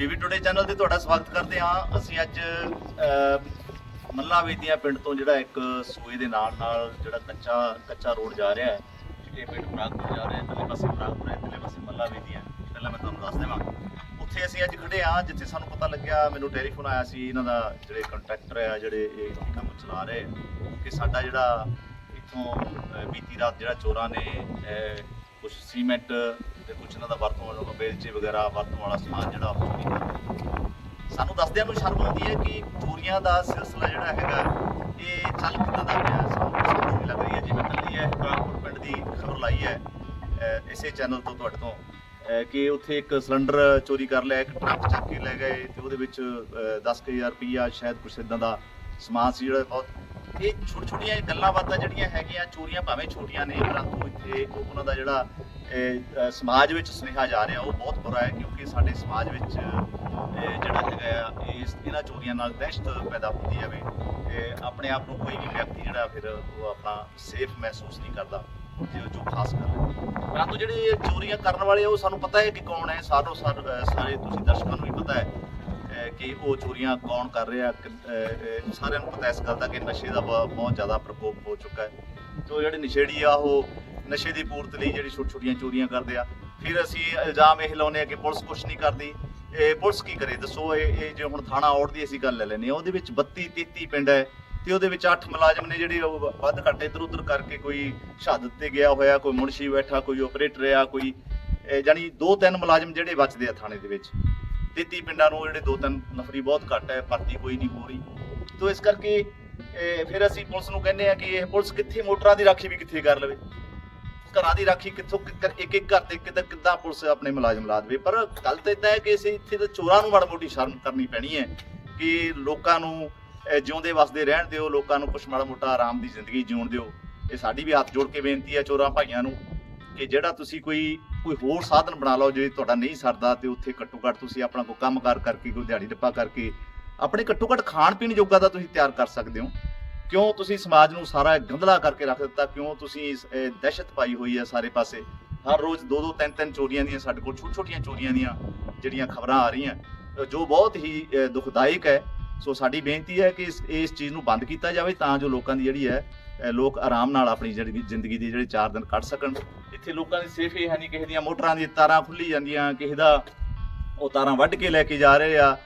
PV today channel ਤੇ ਤੁਹਾਡਾ ਸਵਾਗਤ ਕਰਦੇ ਹਾਂ। ਅਸੀਂ ਅੱਜ ਮੱਲਾ ਵੇਦੀਆਂ ਪਿੰਡ ਤੋਂ ਜਿਹੜਾ ਇੱਕ ਸੂਏ ਦੇ ਨਾਲ ਨਾਲ ਜਿਹੜਾ ਕੱਚਾ ਕੱਚਾ ਰੋਡ ਜਾ ਰਿਹਾ ਹੈ, ਇਹ ਪਿੰਡ ਪ੍ਰਾਗਪੁਰ ਜਾ ਰਿਹਾ ਹੈ ਥੱਲੇ ਪਾਸੇ ਪ੍ਰਾਗਪੁਰ ਹੈ ਥੱਲੇ ਪਾਸੇ ਮੱਲਾ ਵੇਦੀਆਂ ਪਹਿਲਾਂ ਮੈਂ ਤੁਹਾਨੂੰ ਦੱਸ ਦੇਵਾਂ, ਉੱਥੇ ਅਸੀਂ ਅੱਜ ਖੜੇ ਹਾਂ, ਜਿੱਥੇ ਸਾਨੂੰ ਪਤਾ ਲੱਗਿਆ, ਮੈਨੂੰ ਟੈਲੀਫੋਨ ਆਇਆ ਸੀ, ਇਹਨਾਂ ਦਾ ਜਿਹੜੇ ਕੰਟਰੈਕਟਰ ਆ, ਜਿਹੜੇ ਇਹ ਕੰਮ ਚਲਾ ਰਹੇ, ਕਿ ਸਾਡਾ ਜਿਹੜਾ ਇੱਥੋਂ ਬੀਤੀ ਰਾਤ ਜਿਹੜਾ ਚੋਰਾਂ ਨੇ ਕੁਝ ਸੀਮੈਂਟ ਤੇ ਕੁਝ ਇਹਨਾਂ ਦਾ ਵਰਤੋਂ ਵਾਲਾ ਬੇਲਚੇ ਵਗੈਰਾ ਵਰਤੋਂ ਵਾਲਾ ਸਮਾਨ ਜਿਹੜਾ ਉਹ ਚੋਰੀ ਕਰ ਸਾਨੂੰ ਦੱਸਦਿਆਂ ਨੂੰ ਸ਼ਰਮ ਆਉਂਦੀ ਹੈ ਕਿ ਚੋਰੀਆਂ ਦਾ ਸਿਲਸਿਲਾ ਜਿਹੜਾ ਹੈਗਾ ਇਹ ਚੱਲ ਕਿੱਦਾਂ ਦਾ ਪਿਆ? ਸਾਨੂੰ ਸਮਝ ਨਹੀਂ ਲੱਗ ਰਹੀ ਹੈ ਜਿਵੇਂ ਕੱਲੀ ਹੈ ਕਾਨਪੁਰ ਪਿੰਡ ਦੀ ਖਬਰ ਲਾਈ ਹੈ ਅਹ, ਇਸੇ ਚੈਨਲ ਤੋਂ ਤੁਹਾਡੇ ਤੋਂ ਅਹ, ਕਿ ਉੱਥੇ ਇੱਕ ਸਿਲੰਡਰ ਚੋਰੀ ਕਰ ਲਿਆ ਇੱਕ ਟਰੱਕ ਚੱਕ ਕੇ ਲੈ ਗਏ ਤੇ ਉਹਦੇ ਵਿੱਚ 10000 ਰੁਪਈਆ ਸ਼ਾਇਦ ਕੁਛ ਇਦਾਂ ਦਾ ਸਮਾਨ ਸੀ ਜਿਹੜਾ ਬਹੁਤ ਇਹ ਛੋਟੀਆਂ ਛੋਟੀਆਂ ਗੱਲਾਂ ਬਾਤਾਂ ਜਿਹੜੀਆਂ ਹੈਗੀਆਂ, ਚੋਰੀਆਂ ਭਾਵੇਂ ਛੋਟੀਆਂ ਨੇ, ਪਰੰਤੂ ਇੱਥੇ ਉਹਨਾਂ ਦਾ ਜਿਹੜਾ ਸਮਾਜ ਵਿੱਚ ਸੁਨੇਹਾ ਜਾ ਰਿਹਾ, ਉਹ ਬਹੁਤ ਬੁਰਾ ਹੈ, ਕਿਉਂਕਿ ਸਾਡੇ ਸਮਾਜ ਵਿੱਚ ਜਿਹੜਾ ਹੈਗਾ ਇਸ ਇਹਨਾਂ ਚੋਰੀਆਂ ਨਾਲ ਦਹਿਸ਼ਤ ਪੈਦਾ ਹੁੰਦੀ ਹੈ ਆਪਣੇ ਆਪ ਨੂੰ ਕੋਈ ਵੀ ਵਿਅਕਤੀ ਜਿਹੜਾ ਫਿਰ ਉਹ ਆਪਣਾ ਸੇਫ ਮਹਿਸੂਸ ਨਹੀਂ ਕਰਦਾ, ਜੋ ਜੋ ਖਾਸ ਕਰ ਪਰੰਤੂ ਜਿਹੜੇ ਚੋਰੀਆਂ ਕਰਨ ਵਾਲੇ ਉਹ ਸਾਨੂੰ ਪਤਾ ਹੈ ਕਿ ਕੌਣ ਹੈ ਸਾਰੋ ਸਾਰ ਸਾਰੇ ਤੁਸੀਂ ਦਰਸ਼ਕਾਂ ਨੂੰ ਵੀ ਪਤਾ ਹੈ। ਕਿ ਉਹ ਚੋਰੀਆਂ ਕੌਣ ਕਰ ਰਿਹਾ ਸਾਰਿਆਂ ਨੂੰ ਪਤਾ ਇਸ ਗੱਲ ਦਾ ਕਿ ਨਸ਼ੇ ਦਾ ਬਹੁਤ ਜ਼ਿਆਦਾ ਪ੍ਰਕੋਪ ਹੋ ਚੁੱਕਾ ਹੈ। ਤੋ ਜਿਹੜੇ ਨਸ਼ੇੜੀ ਆ, ਉਹ ਨਸ਼ੇ ਦੀ ਪੂਰਤ ਲਈ ਜਿਹੜੀ ਛੋਟੀ ਛੋਟੀਆਂ ਚੋਰੀਆਂ ਕਰਦੇ ਆ। ਫਿਰ ਅਸੀਂ ਇਲਜ਼ਾਮ ਇਹ ਲਾਉਂਦੇ ਆ ਕਿ ਪੁਲਿਸ ਕੁਝ ਨਹੀਂ ਕਰਦੀ। ਇਹ ਪੁਲਿਸ ਕੀ ਕਰੇ? ਦੱਸੋ, ਇਹ ਇਹ ਜੇ ਹੁਣ ਥਾਣਾ ਔੜ ਦੀ ਅਸੀਂ ਗੱਲ ਲੈ ਲੈਂਦੇ ਆ ਉਹਦੇ ਵਿੱਚ 32 33 ਪਿੰਡ ਹੈ ਤੇ ਉਹਦੇ ਵਿੱਚ 8 ਮੁਲਾਜ਼ਮ ਨੇ ਜਿਹੜੇ ਵੱਧ ਘੱਟ ਇੱਧਰ ਉਧਰ ਕਰਕੇ ਕੋਈ ਸ਼ਹਾਦਤ ਤੇ ਗਿਆ ਹੋਇਆ, ਕੋਈ ਮੁਨਸ਼ੀ ਬੈਠਾ, ਕੋਈ ਆਪਰੇਟਰ ਆ, ਕੋਈ, ਇਹ ਜਾਣੀ ਦੋ ਤਿੰਨ ਮੁਲਾਜ਼ਮ ਜਿਹੜੇ ਬਚਦੇ ਆ ਥਾਣੇ ਦੇ ਵਿੱਚ। 33 ਪਿੰਡਾਂ ਨੂੰ, ਜਿਹੜੇ ਦੋ ਤਿੰਨ ਨਫਰੀ ਬਹੁਤ ਘੱਟ ਹੈ, ਭਰਤੀ ਕੋਈ ਨਹੀਂ ਹੋ ਰਹੀ। ਤੋ ਇਸ ਕਰਕੇ ਫਿਰ ਅਸੀਂ ਪੁਲਿਸ ਨੂੰ ਕਹਿੰਦੇ ਆ ਕਿ ਇਹ ਪੁਲਿਸ ਕਿੱਥੇ ਮੋਟਰਾਂ ਦੀ ਰਾਖੀ ਵੀ ਕਿੱਥੇ ਕਰ ਲਵੇ। ਘਰਾਂ ਦੀ ਰਾਖੀ ਕਿੱਥੋਂ ਇੱਕ ਇੱਕ ਘਰ ਤੇ ਕਿੱਦਾਂ ਕਿੱਦਾਂ ਪੁਲਿਸ ਆਪਣੇ ਮੁਲਾਜ਼ਮ ਲਾ ਦੇਵੇ। ਪਰ ਗੱਲ ਤਾਂ ਇਦਾਂ ਹੈ ਕਿ ਅਸੀਂ ਇੱਥੇ ਤਾਂ ਚੋਰਾਂ ਨੂੰ ਮਾੜੀ ਮੋਟੀ ਸ਼ਰਮ ਕਰਨੀ ਪੈਣੀ ਹੈ ਕਿ ਲੋਕਾਂ ਨੂੰ ਜਿਉਂਦੇ ਵਸਦੇ ਰਹਿਣ ਦਿਓ, ਲੋਕਾਂ ਨੂੰ ਕੁਛ ਮਾੜਾ ਮੋਟਾ ਆਰਾਮ ਦੀ ਜ਼ਿੰਦਗੀ ਜਿਉਣ ਦਿਓ। ਇਹ ਸਾਡੀ ਵੀ ਹੱਥ ਜੋੜ ਕੇ ਬੇਨਤੀ ਹੈ ਚੋਰਾਂ ਭਾਈਆਂ ਨੂੰ। ਕਿ ਜਿਹੜਾ ਤੁਸੀਂ ਕੋਈ ਕੋਈ ਹੋਰ ਸਾਧਨ ਬਣਾ ਲਓ ਜੇ ਤੁਹਾਡਾ ਨਹੀਂ ਸਰਦਾ ਤੇ ਉੱਥੇ ਘੱਟੋ ਘੱਟ ਤੁਸੀਂ ਆਪਣਾ ਕੋਈ ਕੰਮਕਾਰ ਕਰਕੇ ਕੋਈ ਦਿਹਾੜੀ ਡੱਪਾ ਕਰਕੇ ਆਪਣੇ ਘੱਟੋ ਘੱਟ ਖਾਣ ਪੀਣ ਜੋਗਾ ਦਾ ਤੁਸੀਂ ਤਿਆਰ ਕਰ ਸਕਦੇ ਹੋ। ਕਿਉਂ ਤੁਸੀਂ ਸਮਾਜ ਨੂੰ ਸਾਰਾ ਗੰਧਲਾ ਕਰਕੇ ਰੱਖ ਦਿੱਤਾ? ਕਿਉਂ ਤੁਸੀਂ ਦਹਿਸ਼ਤ ਪਾਈ ਹੋਈ ਹੈ ਸਾਰੇ ਪਾਸੇ? ਹਰ ਰੋਜ਼ ਦੋ ਦੋ ਤਿੰਨ ਤਿੰਨ ਚੋਰੀਆਂ ਦੀਆਂ ਸਾਡੇ ਕੋਲ ਛੋਟੀ ਛੋਟੀਆਂ ਚੋਰੀਆਂ ਦੀਆਂ ਜਿਹੜੀਆਂ ਖਬਰਾਂ ਆ ਰਹੀਆਂ ਜੋ ਬਹੁਤ ਹੀ ਅ, ਦੁਖਦਾਇਕ ਹੈ। ਸੋ ਸਾਡੀ ਬੇਨਤੀ ਹੈ ਕਿ ਇਸ ਇਸ ਚੀਜ਼ ਨੂੰ ਬੰਦ ਕੀਤਾ ਜਾਵੇ ਤਾਂ ਜੋ ਲੋਕਾਂ ਦੀ ਜਿਹੜੀ ਹੈ ਲੋਕ ਆਰਾਮ ਨਾਲ ਆਪਣੀ ਜਿਹੜੀ ਜ਼ਿੰਦਗੀ ਦੀ ਜਿਹੜੇ 4 ਦਿਨ ਕੱਢ ਸਕਣ। ਇੱਥੇ ਲੋਕਾਂ ਦੀ ਸੇਫ ਇਹ ਹੈ ਨਹੀਂ ਕਿਸੇ ਦੀਆਂ ਮੋਟਰਾਂ ਦੀਆਂ ਤਾਰਾਂ ਖੁੱਲੀ ਜਾਂਦੀਆਂ, ਕਿਸੇ ਦਾ ਉਹ ਤਾਰਾਂ ਵੱਢ ਕੇ ਲੈ ਕੇ ਜਾ ਰਹੇ ਆ।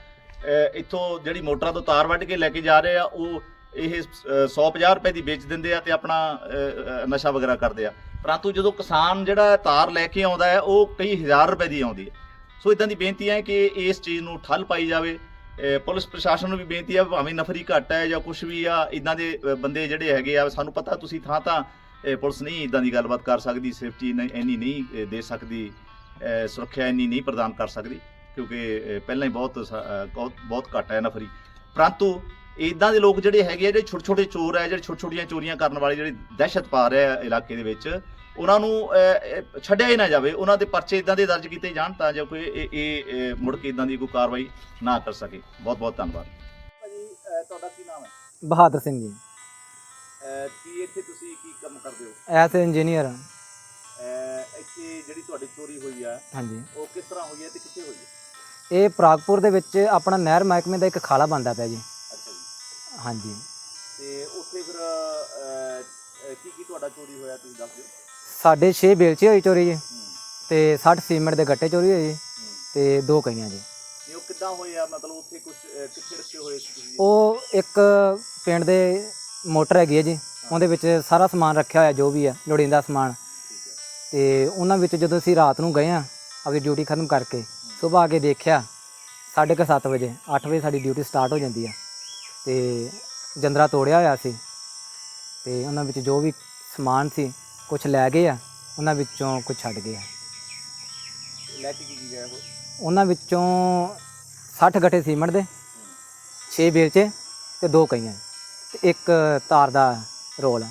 ਇੱਥੋਂ ਜਿਹੜੀ ਮੋਟਰਾਂ ਤੋਂ ਤਾਰ ਵੱਢ ਕੇ ਲੈ ਕੇ ਜਾ ਰਹੇ ਆ, ਉਹ ਇਹ 150 ਰੁਪਏ ਦੀ ਵੇਚ ਦਿੰਦੇ ਆ ਤੇ ਆਪਣਾ ਨਸ਼ਾ ਵਗੈਰਾ ਕਰਦੇ ਆ। ਪਰੰਤੂ ਜਦੋਂ ਕਿਸਾਨ ਜਿਹੜਾ ਤਾਰ ਲੈ ਕੇ ਆਉਂਦਾ ਹੈ, ਉਹ ਕਈ ਹਜ਼ਾਰ ਰੁਪਏ ਦੀ ਆਉਂਦੀ ਹੈ। ਸੋ ਇਦਾਂ ਦੀ ਬੇਨਤੀ ਹੈ ਕਿ ਇਸ ਚੀਜ਼ ਨੂੰ ਠੱਲ ਪਾਈ ਜਾਵੇ। ਪੁਲਿਸ ਪ੍ਰਸ਼ਾਸਨ ਨੂੰ ਵੀ ਬੇਨਤੀ ਆ, ਭਾਵੇਂ ਨਫਰੀ ਘੱਟ ਹੈ ਜਾਂ ਕੁਝ ਵੀ ਆ ਇਦਾਂ ਦੇ ਬੰਦੇ ਜਿਹੜੇ ਹੈਗੇ ਆ, ਸਾਨੂੰ ਪਤਾ ਤੁਸੀਂ ਥਾਂ ਤਾਂ ਪੁਲਿਸ ਨਹੀਂ ਇਦਾਂ ਦੀ ਗੱਲਬਾਤ ਕਰ ਸਕਦੀ, ਸੇਫਟੀ ਇੰਨੀ ਨਹੀਂ ਦੇ ਸਕਦੀ ਸੁਰੱਖਿਆ ਇੰਨੀ ਨਹੀਂ ਪ੍ਰਦਾਨ ਕਰ ਸਕਦੀ, ਕਿਉਂਕਿ ਪਹਿਲਾਂ ਹੀ ਬਹੁਤ ਸ- ਬਹੁਤ ਬਹੁਤ ਘੱਟ ਹੈ ਨਫਰੀ। ਪਰੰਤੂ ਇਦਾਂ ਦੇ ਲੋਕ ਜਿਹੜੇ ਹੈਗੇ ਆ, ਜਿਹੜੇ ਛੋਟੇ ਛੋਟੇ ਚੋਰ ਹੈ ਜਿਹੜੇ ਛੋਟੇ ਛੋਟੀਆਂ ਚੋਰੀਆਂ ਕਰਨ ਵਾਲੇ ਜਿਹੜੇ ਦਹਿਸ਼ਤ ਪਾ ਰਹੇ ਆ, ਇਲਾਕੇ ਦੇ ਵਿੱਚ ਉਹਨਾਂ ਨੂੰ ਛੱਡਿਆ ਹੀ ਨਾ ਜਾਵੇ ਉਹਨਾਂ ਦੇ ਪਰਚੇ ਇਦਾਂ ਦੇ ਦਰਜ ਕੀਤੇ ਜਾਣ ਤਾਂ ਜੋ ਕੋਈ ਇਹ ਮੁੜ ਕੇ ਇਦਾਂ ਦੀ ਕੋਈ ਕਾਰਵਾਈ ਨਾ ਕਰ ਸਕੇ। ਬਹੁਤ ਬਹੁਤ ਧੰਨਵਾਦ। ਭਾਜੀ ਤੁਹਾਡਾ ਕੀ ਨਾਮ ਹੈ? ਬਹਾਦਰ ਸਿੰਘ ਜੀ। ਕੀ ਇੱਥੇ ਤੁਸੀਂ ਕੀ ਕੰਮ ਕਰਦੇ ਹੋ? ਐਸ ਇੰਜੀਨੀਅਰ ਇੱਥੇ ਜਿਹੜੀ ਤੁਹਾਡੀ ਚੋਰੀ ਹੋਈ ਆ ਹਾਂਜੀ। ਉਹ ਕਿਸ ਤਰ੍ਹਾਂ ਹੋਈ ਹੈ ਤੇ ਕਿੱਥੇ ਹੋਈ ਹੈ? ਇਹ ਪ੍ਰਾਗਪੁਰ ਦੇ ਵਿੱਚ ਆਪਣਾ ਨਹਿਰ ਮਹਿਕਮੇ ਦਾ ਇੱਕ ਖਾਲਾ ਬੰਦਾ ਪਿਆ ਜੀ। ਅੱਛਾ ਜੀ। ਹਾਂਜੀ। ਤੇ ਉੱਥੇ ਫਿਰ ਕੀ ਕੀ ਤੁਹਾਡਾ ਚੋਰੀ ਹੋਇਆ ਤੁਸੀਂ ਦੱਸ ਦਿਓ। ਸਾਡੇ 6 ਬੇਲਚੇ ਹੋਈ ਚੋਰੀ ਜੀ ਤੇ 60 ਸੀਮੈਂਟ ਦੇ ਗੱਟੇ ਚੋਰੀ ਹੋਏ ਜੀ ਤੇ ਦੋ ਕਈਆਂ ਜੀ। ਇਹ ਉਹ ਕਿੱਦਾਂ ਹੋਇਆ? ਮਤਲਬ ਉੱਥੇ ਕੁਝ ਕਿੱਥੇ ਰੱਖੇ ਹੋਏ ਸੀ ਤੁਸੀਂ? ਉਹ ਇੱਕ ਪਿੰਡ ਦੇ ਮੋਟਰ ਹੈਗੀ ਹੈ ਜੀ। ਉਹਦੇ ਵਿੱਚ ਸਾਰਾ ਸਮਾਨ ਰੱਖਿਆ ਹੋਇਆ ਜੋ ਵੀ ਹੈ ਲੋੜੀਂਦਾ ਸਮਾਨ। ਤੇ ਉਹਨਾਂ ਵਿੱਚ ਜਦੋਂ ਅਸੀਂ ਰਾਤ ਨੂੰ ਗਏ ਆ ਆਪਣੀ ਡਿਊਟੀ ਖਤਮ ਕਰਕੇ ਸਵੇਰ ਆ ਕੇ ਦੇਖਿਆ 7:30 ਵਜੇ 8 ਵਜੇ ਸਾਡੀ ਡਿਊਟੀ ਸਟਾਰਟ ਹੋ ਜਾਂਦੀ ਆ। ਤੇ ਜੰਦਰਾ ਤੋੜਿਆ ਹੋਇਆ ਸੀ। ਤੇ ਉਹਨਾਂ ਵਿੱਚ ਜੋ ਵੀ ਸਮਾਨ ਸੀ ਕੁਝ ਲੈ ਗਏ ਆ ਉਹਨਾਂ ਵਿੱਚੋਂ ਕੁਝ ਛੱਡ ਗਏ ਆ। ਲੈ ਕੇ ਕੀ ਕੀ ਗਿਆ ਉਹ? ਉਹਨਾਂ ਵਿੱਚੋਂ 60 ਗੱਟੇ ਸੀਮੈਂਟ ਦੇ 6 ਬੇਲਚੇ ਤੇ ਦੋ ਕਈਆਂ ਤੇ ਇੱਕ ਤਾਰ ਦਾ ਰੋਲ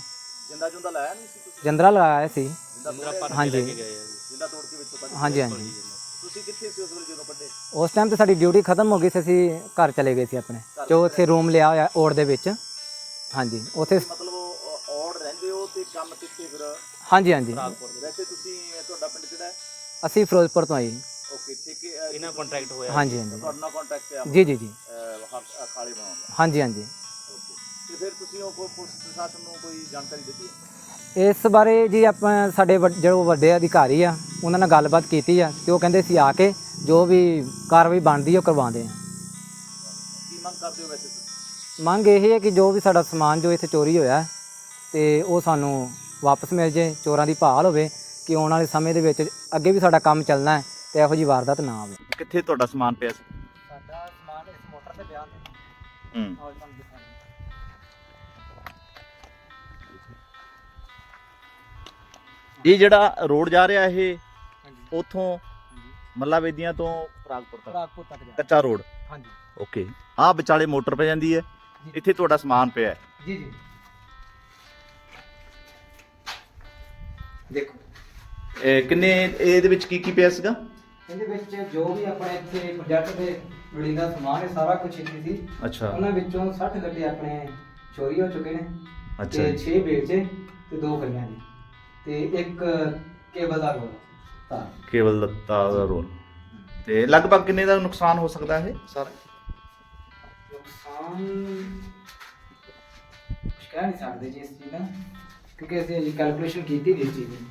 ਜਿੰਦਾ ਜੁੰਦਾ ਲਾਇਆ ਨਹੀਂ ਸੀ ਤੁਸੀਂ? ਜੰਦਰਾ ਲਗਾਇਆ ਸੀ। ਜਿੰਦਾ ਹਾਂਜੀ। ਜਿੰਦਾ ਤੋੜ ਕੇ ਵਿੱਚੋਂ ਕੱਢ ਹਾਂਜੀ ਹਾਂਜੀ। ਤੁਸੀਂ ਕਿੱਥੇ ਸੀ ਉਸ ਵੇਲੇ ਜਦੋਂ ਕੱਢੇ? ਉਸ ਟਾਈਮ ਤੇ ਸਾਡੀ ਡਿਊਟੀ ਖਤਮ ਹੋ ਗਈ ਸੀ ਅਸੀਂ ਘਰ ਚਲੇ ਗਏ ਸੀ ਆਪਣੇ। ਜੋ ਉੱਥੇ ਰੂਮ ਲਿਆ ਹੋਇਆ ਓੜ ਦੇ ਵਿੱਚ। ਹਾਂਜੀ ਉੱਥੇ ਮਤਲਬ ਔੜ ਰਹਿੰਦੇ ਹੋ ਤੇ ਕੰਮ ਕਿੱਥੇ ਫਿਰ? ਹਾਂਜੀ ਹਾਂਜੀ। ਵੈਸੇ ਤੁਸੀਂ ਤੁਹਾਡਾ ਪਿੰਡ ਕਿਹੜਾ ਹੈ? ਅਸੀਂ ਫਿਰੋਜ਼ਪੁਰ ਤੋਂ ਆਏ ਜੀ। ਓਕੇ ਠੇਕੇ ਇਹਨਾਂ ਕੰਟਰੈਕਟ ਹੋਇਆ ਹਾਂਜੀ ਹਾਂਜੀ। ਤੁਹਾਡਾ ਨਾਲ ਕੰਟੈਕਟ ਹੈ ਜੀ ਜੀ ਜੀ। ਹ- ਅਖਾੜੇ ਬਣਾਉਣ ਦਾ। ਹਾਂਜੀ ਹਾਂਜੀ। ਓਕੇ। ਤੇ ਫਿਰ ਤੁਸੀਂ ਉਹ ਪੁਲਿਸ ਪ੍ਰਸ਼ਾਸਨ ਨੂੰ ਕੋਈ ਜਾਣਕਾਰੀ ਦਿੱਤੀ ਹੈ? ਇਸ ਬਾਰੇ ਜੀ ਆਪਾਂ ਸਾਡੇ ਵੱਡ- ਜੋ ਵੱਡੇ ਅਧਿਕਾਰੀ ਆ ਉਹਨਾਂ ਨਾਲ ਗੱਲਬਾਤ ਕੀਤੀ ਆ ਤੇ ਉਹ ਕਹਿੰਦੇ ਸੀ ਆ ਕੇ ਜੋ ਵੀ ਕਾਰਵਾਈ ਬਣਦੀ ਉਹ ਕਰਵਾਉਂਦੇ ਆ। ਕੀ ਮੰਗ ਕਰਦੇ ਹੋ ਵੈਸੇ ਤੁਸੀਂ? ਮੰਗ ਇਹ ਹੈ ਕਿ ਜੋ ਵੀ ਸਾਡਾ ਸਮਾਨ ਜੋ ਇੱਥੇ ਚੋਰੀ ਹੋਇਆ ਹੈ, ਤੇ ਉਹ ਸਾਨੂੰ ਵਾਪਸ ਮਿਲ ਜੇ ਚੋਰਾਂ ਦੀ ਭਾਲ ਹੋਵੇ ਕਿ ਆਉਣ ਵਾਲੇ ਸਮੇਂ ਦੇ ਵਿੱਚ ਅੱਗੇ ਵੀ ਸਾਡਾ ਕੰਮ ਚੱਲਣਾ ਹੈ ਤੇ ਇਹੋ ਜੀ ਵਾਰਦਾਤ ਨਾ ਆਵੇ। ਕਿੱਥੇ ਤੁਹਾਡਾ ਸਮਾਨ ਪਿਆ ਸੀ? ਸਾਡਾ ਸਮਾਨ ਇਸ ਮੋਟਰ ਤੇ ਪਿਆ ਹੂੰ। ਆਓ ਤੁਹਾਨੂੰ ਦਿਖਾਉਂਦੇ ਇਹ ਜਿਹੜਾ ਰੋਡ ਜਾ ਰਿਹਾ ਇਹ ਹਾਂਜੀ। ਉਥੋਂ ਮੱਲਾ ਵੇਦੀਆਂ ਤੋਂ ਪ੍ਰਾਗਪੁਰ ਤੱਕ? ਰਾਗਪੁਰ ਤੱਕ ਜਾ ਕੱਚਾ ਰੋਡ? ਹਾਂਜੀ। ਓਕੇ। ਆਹ ਵਿਚਾਲੇ ਮੋਟਰ ਪੈ ਜਾਂਦੀ ਹੈ। ਇੱਥੇ ਤੁਹਾਡਾ ਸਮਾਨ ਪਿਆ ਹੈ। ਜੀ ਜੀ। ਦੇਖੋ। ਇਹ ਕਿੰਨੇ ਇਹਦੇ ਵਿੱਚ ਕੀ ਕੀ ਪਿਆ ਸੀਗਾ? ਇਹਦੇ ਵਿੱਚ ਜੋ ਵੀ ਆਪਣੇ ਇੱਥੇ ਪ੍ਰੋਜੈਕਟ ਦੇ ਲੋੜੀਂਦਾ ਸਮਾਨ ਹੈ ਸਾਰਾ ਕੁਝ ਇੱਥੇ ਸੀ। ਅੱਛਾ। ਉਹਨਾਂ ਵਿੱਚੋਂ 60 ਗੱਡੇ ਆਪਣੇ ਚੋਰੀ ਹੋ ਚੁੱਕੇ ਨੇ ਅੱਛਾ ਤੇ ਜੀ। 6 ਵੇਚੇ ਤੇ ਦੋ ਕਰੀਆਂ ਜੀ ਤੇ ਇੱਕ ਕੇਬਲ ਦਾ ਰੋਲ ਤਾਂ ਕੇਵਲ ਲੱਤਾ ਦਾ ਰੋਲ। ਤੇ ਲਗਭਗ ਕਿੰਨੇ ਦਾ ਨੁਕਸਾਨ ਹੋ ਸਕਦਾ ਹੈ ਸਾਰਾ? ਨੁਕਸਾਨ ਕੁਛ ਕਹਿ ਨਹੀਂ ਸਕਦੇ ਜੀ ਇਸ ਚੀਜ਼ ਦਾ। ਕਿਉਂਕਿ ਅਸੀਂ ਅਜੇ ਕੈਲਕੂਲੇਸ਼ਨ ਕੀਤੀ ਨਹੀਂ ਇਸ ਚੀਜ਼ ਦੀ।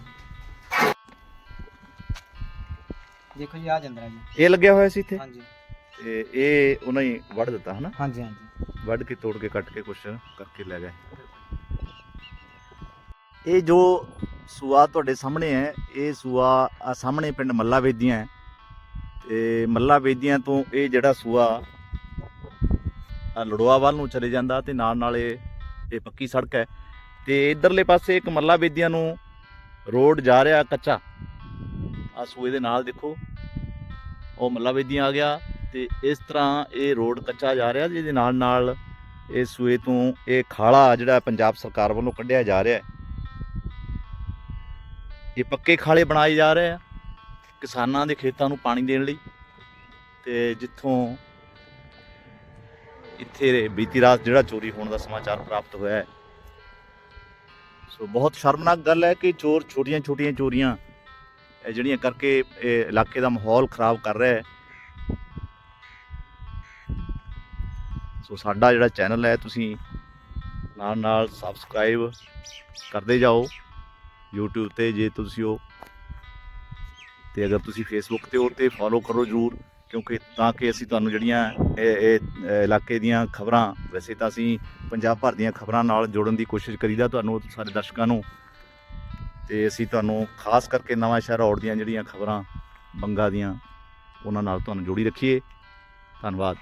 ਦੇਖੋ ਜੀ ਆ ਜਾਂਦਾ ਜੀ। ਇਹ ਲੱਗਿਆ ਹੋਇਆ ਸੀ ਇੱਥੇ? ਹਾਂਜੀ। ਤੇ ਇਹ ਉਹਨਾਂ ਹੀ ਵੜ ਦਿੱਤਾ ਹਨਾ? ਹਾਂਜੀ ਹਾਂਜੀ। ਵੱਢ ਕੇ ਤੋੜ ਕੇ ਕੱਟ ਕੇ ਕੁਛ ਕਰਕੇ ਲੈ ਗਏ। ਇਹ ਜੋ ਸੂਆ ਤੁਹਾਡੇ ਸਾਹਮਣੇ ਹੈ ਇਹ ਸੂਆ ਆ ਸਾਹਮਣੇ ਪਿੰਡ ਮੱਲਾ ਵੇਦੀਆਂ ਹੈ। ਤੇ ਮੱਲਾ ਵੇਦੀਆਂ ਤੋਂ ਇਹ ਜਿਹੜਾ ਸੂਆ ਆ ਲੜਵਾ ਵੱਲ ਨੂੰ ਚਲੇ ਜਾਂਦਾ ਤੇ ਨਾਲ ਨਾਲ ਇਹ ਇਹ ਪੱਕੀ ਸੜਕ ਹੈ। ਤੇ ਇਧਰਲੇ ਪਾਸੇ ਇੱਕ ਮੱਲਾ ਬੇਦੀਆਂ ਨੂੰ ਰੋਡ ਜਾ ਰਿਹਾ ਕੱਚਾ। ਆ ਸੂਏ ਦੇ ਨਾਲ ਦੇਖੋ, ਉਹ ਮੱਲਾ ਬੇਦੀਆਂ ਆ ਗਿਆ ਤੇ ਇਸ ਤਰ੍ਹਾਂ ਇਹ ਰੋਡ ਕੱਚਾ ਜਾ ਰਿਹਾ ਜਿਹਦੇ ਨਾਲ ਨਾਲ ਇਹ ਸੂਏ ਤੋਂ ਇਹ ਖਾਲਾ ਜਿਹੜਾ ਪੰਜਾਬ ਸਰਕਾਰ ਵੱਲੋਂ ਕੱਢਿਆ ਜਾ ਰਿਹਾ ਹੈ। ਇਹ ਪੱਕੇ ਖਾਲੇ ਬਣਾਏ ਜਾ ਰਹੇ ਆ ਕਿਸਾਨਾਂ ਦੇ ਖੇਤਾਂ ਨੂੰ ਪਾਣੀ ਦੇਣ ਲਈ ਤੇ ਜਿੱਥੋਂ ਇੱਥੇ ਬੀਤੀ ਰਾਤ ਜਿਹੜਾ ਚੋਰੀ ਹੋਣ ਦਾ ਸਮਾਚਾਰ ਪ੍ਰਾਪਤ ਹੋਇਆ ਹੈ। ਸੋ ਬਹੁਤ ਸ਼ਰਮਨਾਕ ਗੱਲ ਹੈ ਕਿ ਚੋਰ ਛੋਟੀਆਂ-ਛੋਟੀਆਂ ਚੋਰੀਆਂ ਜਿਹੜੀਆਂ ਕਰਕੇ ਇਹ ਇਲਾਕੇ ਦਾ ਮਾਹੌਲ ਖਰਾਬ ਕਰ ਰਿਹਾ ਹੈ। ਸੋ ਸਾਡਾ ਜਿਹੜਾ ਚੈਨਲ ਹੈ, ਤੁਸੀਂ ਨਾਲ ਨਾਲ ਸਬਸਕ੍ਰਾਈਬ ਕਰਦੇ ਜਾਓ YouTube ਤੇ, ਜੇ ਤੁਸੀਂ ਹੋ ਤੇ ਅਗਰ ਤੁਸੀਂ Facebook ਤੇ ਹੋ ਤੇ ਫੋਲੋ ਕਰੋ ਜਰੂਰ। ਕਿਉਂਕਿ ਤਾਂ ਕਿ ਅਸੀਂ ਤੁਹਾਨੂੰ ਜਿਹੜੀਆਂ ਇਹ ਇਹ ਇਲਾਕੇ ਦੀਆਂ ਖਬਰਾਂ, ਵੈਸੇ ਤਾਂ ਅਸੀਂ ਪੰਜਾਬ ਭਰ ਦੀਆਂ ਖਬਰਾਂ ਨਾਲ ਜੋੜਨ ਦੀ ਕੋਸ਼ਿਸ਼ ਕਰੀਦਾ ਤੁਹਾਨੂੰ ਸਾਰੇ ਦਰਸ਼ਕਾਂ ਨੂੰ। ਤੇ ਅਸੀਂ ਤੁਹਾਨੂੰ ਖਾਸ ਕਰਕੇ ਨਵਾਂ ਸ਼ਹਿਰ ਔੜ ਦੀਆਂ ਜਿਹੜੀਆਂ ਖਬਰਾਂ, ਬੰਗਾ ਦੀਆਂ, ਉਹਨਾਂ ਨਾਲ ਤੁਹਾਨੂੰ ਜੋੜੀ ਰੱਖੀਏ। ਧੰਨਵਾਦ।